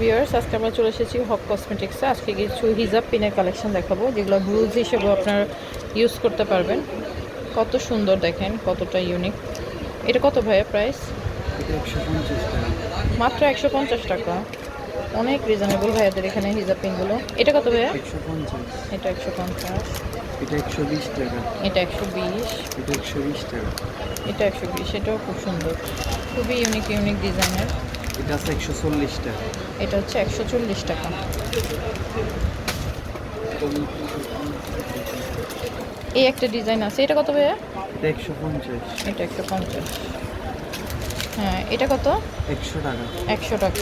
Viewers আজকে আমরা চলে এসেছি হক কসমেটিক্সে আজকে কিছু হিজাব পিনের কালেকশন দেখাবো যেগুলো ব্লুজ হিসেবে আপনারা ইউজ করতে পারবেন। কত সুন্দর দেখেন কতটা ইউনিক এটা কত ভাইয়া প্রাইস পঞ্চাশ টাকা। মাত্র একশো পঞ্চাশ টাকা। অনেক রিজনেবল ভাইয়াদের এখানে হিজাব পিনগুলো। এটা কত ভাইয়া? এটা একশো পঞ্চাশ। এটা একশো বিশ টাকা। এটা একশো বিশ। এটা একশো বিশ টাকা। এটা একশো বিশ এটাও খুব সুন্দর। খুবই ইউনিক ইউনিক ডিজাইনের এটা আছে একশো চল্লিশ টাকা এটা হচ্ছে একশো চল্লিশ টাকা এই একটা ডিজাইন আছে। এটা কত ভাইয়া? এটা একশো পঞ্চাশ। এটা একশো পঞ্চাশ। হ্যাঁ এটা কত? একশো টাকা। একশো টাকা।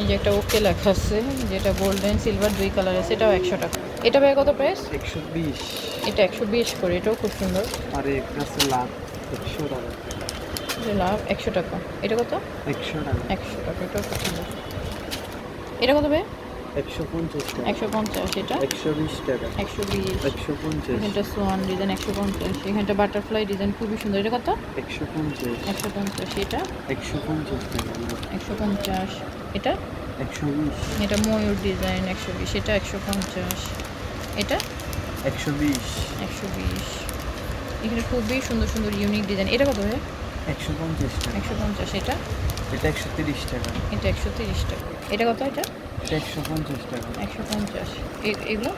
এই যে একটা ওকে লেখা আছে যেটা গোল্ডেন সিলভার দুই কালার আছে এটাও একশো টাকা। এটা ভাইয়া কত প্রাইস একশো বিশ। এটা একশো বিশ করে এটাও খুব সুন্দর। আর একটা আছে লাভ একশো টাকা। এটা লাভ একশো টাকা। এটা কত? একশো টাকা। একশো টাকা এটাও সুন্দর। এটা কত ভাই? একশো পঞ্চাশ একশো পঞ্চাশ এটা? একশো বিশ টাকা। একশো বিশ। একশো পঞ্চাশ। এখানটা সোয়ান ডিজাইন একশো পঞ্চাশ। এখানটা বাটারফ্লাই ডিজাইন খুবই সুন্দর। এটা কত? একশো পঞ্চাশ। একশো পঞ্চাশ এটা? একশো পঞ্চাশ টাকা। একশো পঞ্চাশ। এটা? একশো বিশ। এটা ময়ূর ডিজাইন একশো বিশ এটা একশো পঞ্চাশ। এটা? একশো বিশ। একশো বিশ। এখানে খুবই সুন্দর সুন্দর ইউনিক ডিজাইন। এটা কত ভাই? একশো পঞ্চাশ টাকা। একশো পঞ্চাশ এটা? এটা একশো তিরিশ টাকা। এটা একশো তিরিশ টাকা। এটা কত এটা? এটা একশো পঞ্চাশ টাকা। একশো পঞ্চাশ। এগুলো?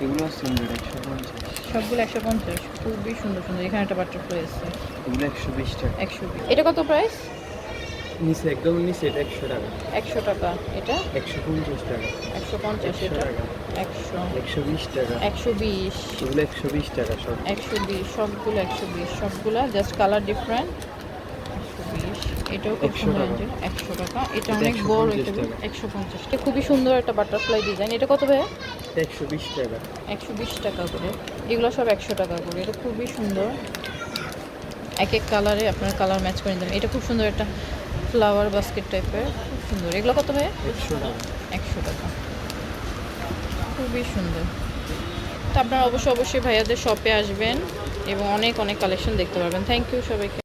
এগুলো সুন্দর একশো পঞ্চাশ। সবগুলো একশো পঞ্চাশ। খুবই সুন্দর সুন্দর। এখানে একটা বাটারফ্লাই আছে। এগুলো একশো বিশ টাকা। একশো বিশ। এটা কত প্রাইস নিচে একদম নিচে এটা একশো টাকা। একশো টাকা। এটা? একশো পঞ্চাশ টাকা। একশো পঞ্চাশ এটা? একশো। একশো বিশ টাকা। একশো বিশ। এগুলো একশো বিশ টাকা সব। একশো বিশ সবগুলো একশো বিশ। সবগুলো জাস্ট কালার ডিফারেন্ট এটাও খুব 100 সুন্দর একশো টাকা। এটা অনেক 150 বড় এটা একশো পঞ্চাশ। এটা খুবই সুন্দর একটা বাটারফ্লাই ডিজাইন এটা কত ভাইয়া? একশো বিশ টাকা। একশো বিশ টাকা করে। এগুলো সব একশো টাকা করে। এটা খুবই সুন্দর। এক এক কালারে আপনার কালার ম্যাচ করে নিতে এটা খুব সুন্দর একটা ফ্লাওয়ার বাস্কেট টাইপের খুব সুন্দর। এগুলো কত ভাইয়া? একশো টাকা। একশো টাকা। খুবই সুন্দর। তো আপনারা অবশ্যই অবশ্যই ভাইয়াদের শপে আসবেন এবং অনেক অনেক কালেকশন দেখতে পারবেন। থ্যাংক ইউ সবাইকে।